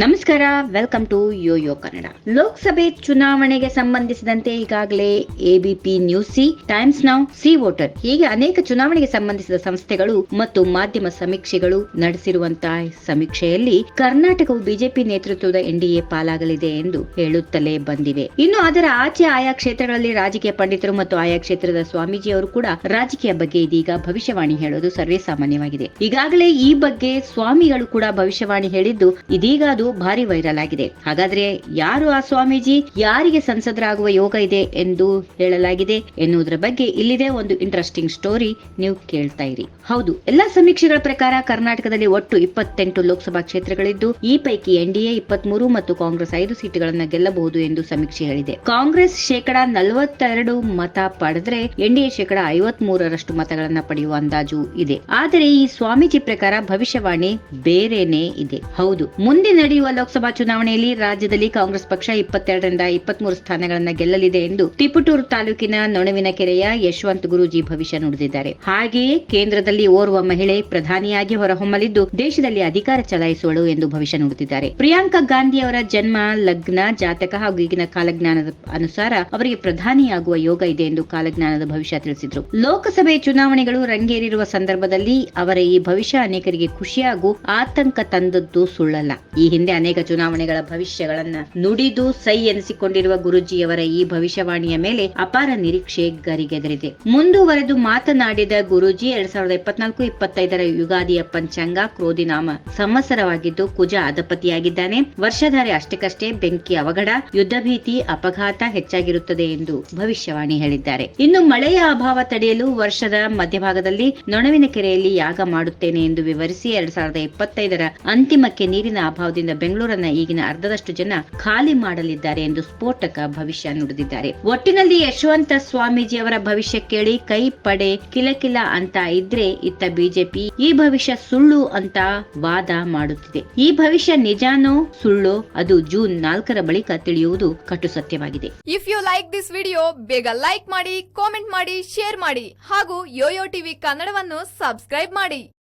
ನಮಸ್ಕಾರ welcome to Yoyo Kannada ಲೋಕಸಭೆ ಚುನಾವಣೆಗೆ ಸಂಬಂಧಿಸಿದಂತೆ ಈಗಾಗಲೇ ABP News C Times Now C Voter ಹೀಗೆ ಅನೇಕ ಚುನಾವಣೆಗೆ ಸಂಬಂಧಿಸಿದ ಸಂಸ್ಥೆಗಳು ಮತ್ತು ಮಾಧ್ಯಮ ಸಮೀಕ್ಷೆಗಳು ನಡೆಸಿರುವಂತಹ ಸಮೀಕ್ಷೆಯಲ್ಲಿ ಕರ್ನಾಟಕವು ಬಿಜೆಪಿ ನೇತೃತ್ವದ ಎನ್ಡಿಎ ಪಾಲಾಗಲಿದೆ ಎಂದು ಹೇಳುತ್ತಲೇ ಬಂದಿವೆ. ಇನ್ನು ಅದರ ಆಚೆ ಆಯಾ ಕ್ಷೇತ್ರಗಳಲ್ಲಿ ರಾಜಕೀಯ ಪಂಡಿತರು ಮತ್ತು ಆಯಾ ಕ್ಷೇತ್ರದ ಸ್ವಾಮೀಜಿಯವರು ಕೂಡ ರಾಜಕೀಯ ಬಗ್ಗೆ ಇದೀಗ ಭವಿಷ್ಯವಾಣಿ ಹೇಳೋದು ಸರ್ವೇ ಸಾಮಾನ್ಯವಾಗಿದೆ. ಈಗಾಗಲೇ ಈ ಬಗ್ಗೆ ಸ್ವಾಮಿಗಳು ಕೂಡ ಭವಿಷ್ಯವಾಣಿ ಹೇಳಿದ್ದು ಇದೀಗ ಅದು ಭಾರಿ ವೈರಲ್ ಆಗಿದೆ. ಹಾಗಾದ್ರೆ ಯಾರು ಆ ಸ್ವಾಮೀಜಿ? ಯಾರಿಗೆ ಸಂಸದರಾಗುವ ಯೋಗ ಇದೆ ಎಂದು ಹೇಳಲಾಗಿದೆ ಎನ್ನುವುದರ ಬಗ್ಗೆ ಇಲ್ಲಿದೆ ಒಂದು ಇಂಟ್ರೆಸ್ಟಿಂಗ್ ಸ್ಟೋರಿ ನೀವು ಕೇಳ್ತಾ ಇರಿ. ಹೌದು, ಎಲ್ಲಾ ಸಮೀಕ್ಷೆಗಳ ಪ್ರಕಾರ ಕರ್ನಾಟಕದಲ್ಲಿ ಒಟ್ಟು ಇಪ್ಪತ್ತೆಂಟು ಲೋಕಸಭಾ ಕ್ಷೇತ್ರಗಳಿದ್ದು, ಈ ಪೈಕಿ ಎನ್ಡಿಎ ಇಪ್ಪತ್ಮೂರು ಮತ್ತು ಕಾಂಗ್ರೆಸ್ ಐದು ಸೀಟುಗಳನ್ನು ಗೆಲ್ಲಬಹುದು ಎಂದು ಸಮೀಕ್ಷೆ ಹೇಳಿದೆ. ಕಾಂಗ್ರೆಸ್ ಶೇಕಡಾ ನಲವತ್ತೆರಡು ಮತ ಪಡೆದ್ರೆ ಎನ್ಡಿಎ ಶೇಕಡಾ ಐವತ್ ಮೂರರಷ್ಟು ಮತಗಳನ್ನ ಪಡೆಯುವ ಅಂದಾಜು ಇದೆ. ಆದರೆ ಈ ಸ್ವಾಮೀಜಿ ಪ್ರಕಾರ ಭವಿಷ್ಯವಾಣಿ ಬೇರೆನೇ ಇದೆ. ಹೌದು ಮುಂದೆ ನಡೆಯುವ ಲೋಕಸಭಾ ಚುನಾವಣೆಯಲ್ಲಿ ರಾಜ್ಯದಲ್ಲಿ ಕಾಂಗ್ರೆಸ್ ಪಕ್ಷ ಇಪ್ಪತ್ತೆರಡರಿಂದ ಇಪ್ಪತ್ಮೂರು ಸ್ಥಾನಗಳನ್ನು ಗೆಲ್ಲಲಿದೆ ಎಂದು ತಿಪುಟೂರು ತಾಲೂಕಿನ ನೊಣವಿನ ಕೆರೆಯ ಯಶವಂತ್ ಗುರೂಜಿ ಭವಿಷ್ಯ ನುಡಿದಿದ್ದಾರೆ. ಹಾಗೆಯೇ ಕೇಂದ್ರದಲ್ಲಿ ಓರ್ವ ಮಹಿಳೆ ಪ್ರಧಾನಿಯಾಗಿ ಹೊರಹೊಮ್ಮಲಿದ್ದು ದೇಶದಲ್ಲಿ ಅಧಿಕಾರ ಚಲಾಯಿಸುವಳು ಎಂದು ಭವಿಷ್ಯ ನುಡಿದಿದ್ದಾರೆ. ಪ್ರಿಯಾಂಕಾ ಗಾಂಧಿ ಅವರ ಜನ್ಮ, ಲಗ್ನ, ಜಾತಕ ಹಾಗೂ ಈಗಿನ ಕಾಲಜ್ಞಾನದ ಅನುಸಾರ ಅವರಿಗೆ ಪ್ರಧಾನಿಯಾಗುವ ಯೋಗ ಇದೆ ಎಂದು ಕಾಲಜ್ಞಾನದ ಭವಿಷ್ಯ ತಿಳಿಸಿದರು. ಲೋಕಸಭೆ ಚುನಾವಣೆಗಳು ರಂಗೇರಿರುವ ಸಂದರ್ಭದಲ್ಲಿ ಅವರ ಈ ಭವಿಷ್ಯ ಅನೇಕರಿಗೆ ಖುಷಿ ಆತಂಕ ತಂದದ್ದು ಸುಳ್ಳಲ್ಲ. ಈ ಹಿಂದೆ ಅನೇಕ ಚುನಾವಣೆಗಳ ಭವಿಷ್ಯಗಳನ್ನ ನುಡಿದು ಸೈ ಎನಿಸಿಕೊಂಡಿರುವ ಗುರುಜಿಯವರ ಈ ಭವಿಷ್ಯವಾಣಿಯ ಮೇಲೆ ಅಪಾರ ನಿರೀಕ್ಷೆ ಗರಿಗೆದರಿದೆ. ಮುಂದುವರೆದು ಮಾತನಾಡಿದ ಗುರುಜಿ, ಎರಡ್ ಸಾವಿರದ ಇಪ್ಪತ್ನಾಲ್ಕು ಇಪ್ಪತ್ತೈದರ ಯುಗಾದಿಯ ಪಂಚಾಂಗ ಕ್ರೋಧಿನಾಮ ಸಂವತ್ಸರವಾಗಿದ್ದು ಕುಜ ಅಧಪತಿಯಾಗಿದ್ದಾನೆ. ವರ್ಷಧಾರೆ ಅಷ್ಟಕ್ಕಷ್ಟೇ ಬೆಂಕಿ ಅವಘಡ, ಯುದ್ಧ ಭೀತಿ, ಅಪಘಾತ ಹೆಚ್ಚಾಗಿರುತ್ತದೆ ಎಂದು ಭವಿಷ್ಯವಾಣಿ ಹೇಳಿದ್ದಾರೆ. ಇನ್ನು ಮಳೆಯ ಅಭಾವ ತಡೆಯಲು ವರ್ಷದ ಮಧ್ಯಭಾಗದಲ್ಲಿ ನೊಣವಿನ ಕೆರೆಯಲ್ಲಿ ಯಾಗ ಮಾಡುತ್ತೇನೆ ಎಂದು ವಿವರಿಸಿ, ಎರಡ್ ಸಾವಿರದ ಇಪ್ಪತ್ತೈದರ ಅಂತಿಮಕ್ಕೆ ನೀರಿನ ಅಭಾವದಿಂದ ಬೆಂಗಳೂರನ್ನ ಈಗಿನ ಅರ್ಧದಷ್ಟು ಜನ ಖಾಲಿ ಮಾಡಲಿದ್ದಾರೆ ಎಂದು ಸ್ಫೋಟಕ ಭವಿಷ್ಯ ನುಡಿದಿದ್ದಾರೆ. ಒಟ್ಟಿನಲ್ಲಿ ಯಶವಂತ ಸ್ವಾಮೀಜಿ ಅವರ ಭವಿಷ್ಯ ಕೇಳಿ ಕೈ ಪಡೆ ಕಿಲಕಿಲ ಅಂತ ಇದ್ರೆ ಇತ್ತ ಬಿಜೆಪಿ ಈ ಭವಿಷ್ಯ ಸುಳ್ಳು ಅಂತ ವಾದ ಮಾಡುತ್ತಿದೆ. ಈ ಭವಿಷ್ಯ ನಿಜಾನೋ ಸುಳ್ಳು ಅದು ಜೂನ್ ನಾಲ್ಕರ ಬಳಿಕ ತಿಳಿಯುವುದು ಕಟು ಸತ್ಯವಾಗಿದೆ. If you like this video ಬೇಗ ಲೈಕ್ ಮಾಡಿ ಕಾಮೆಂಟ್ ಮಾಡಿ ಶೇರ್ ಮಾಡಿ ಹಾಗೂ ಯೋಯೋ ಟಿವಿ ಕನ್ನಡವನ್ನು ಸಬ್ಸ್ಕ್ರೈಬ್ ಮಾಡಿ.